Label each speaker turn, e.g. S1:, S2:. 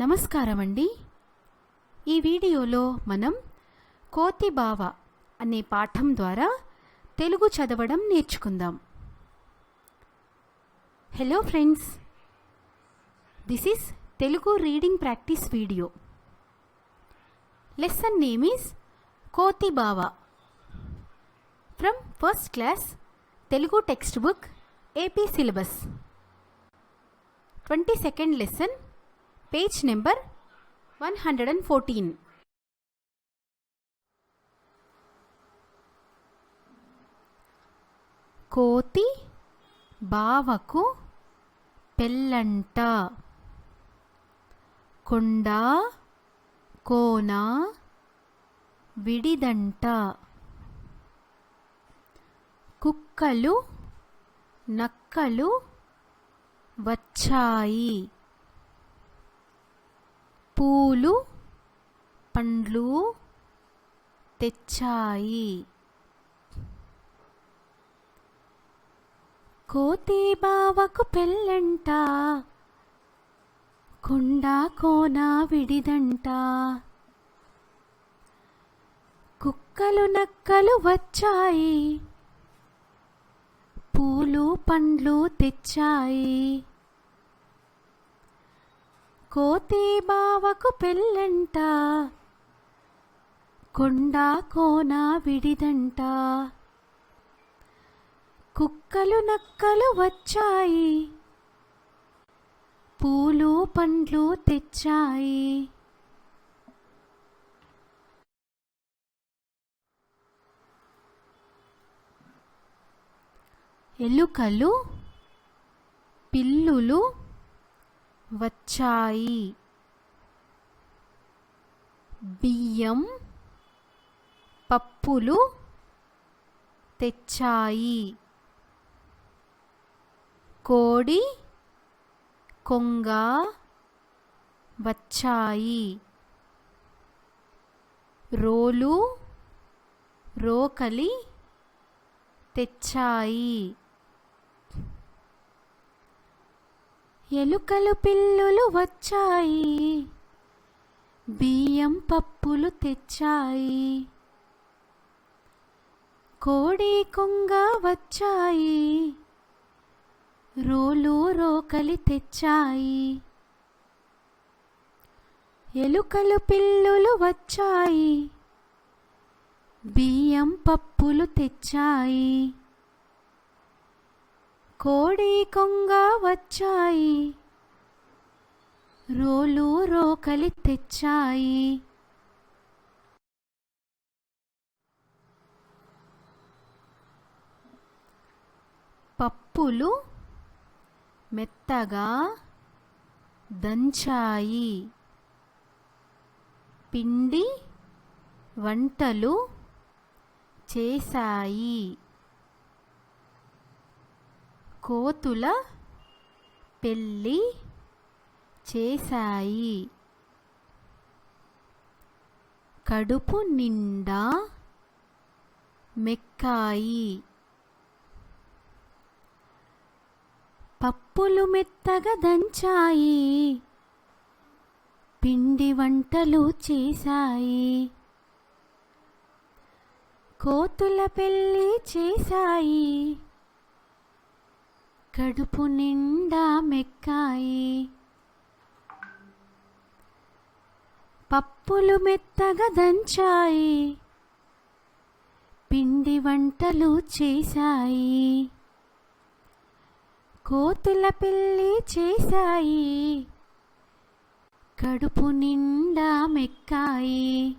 S1: నమస్కారం అండి ఈ వీడియోలో మనం కోతిబావ అనే పాఠం ద్వారా తెలుగు చదవడం నేర్చుకుందాం. Hello friends this is Telugu reading practice video lesson name is కోతిబావ from first class Telugu text book AP syllabus twenty second lesson page number one hundred and fourteen. కోతి బావకు పెళ్ళంట. కొండ కోన విడిదంట. కుక్కలు నక్కలు వచ్చాయి. పూలు పండ్లు తెచ్చాయి. కోతి బావకు పెళ్ళంట కొండ కోన విడిదంట. కుక్కలు నక్కలు వచ్చాయి పూలు పండ్లు తెచ్చాయి. కోతి బావకు పెళ్ళంట కొండా కోన విడిదంట. కుక్కలు నక్కలు వచ్చాయి పూలు పండ్లు తెచ్చాయి. ఎలుకలు పిల్లులు వచ్చాయి. బియ్యం పప్పులు తెచ్చాయి. కోడి కొంగ వచ్చాయి. రోలు రోకలి తెచ్చాయి. ఎలుకలు పిల్లులు వచ్చాయి. బియ్యం పప్పులు తెచ్చాయి. కోడి కొంగ వచ్చాయి. రోలు రోకలి తెచ్చాయి. ఎలుకలు పిల్లులు వచ్చాయి. బియ్యం పప్పులు తెచ్చాయి. కోడి కొంగ వచ్చాయి. రోలు రోకలి తెచ్చాయి. పప్పులు మెత్తగా దంచాయి. పిండి వంటలు చేశాయి. కోతుల పెళ్ళి చేశాయి. కడుపు నిండా మెక్కాయి. పప్పులు మెత్తగా దంచాయి. పిండి వంటలు చేశాయి. కోతుల పెళ్ళి చేశాయి. కడుపు నిండా మెక్కాయి. పప్పులు మెత్తగా దంచాయి. పిండి వంటలు చేశాయి. కోతుల పిల్లి చేశాయి. కడుపు నిండా మెక్కాయి.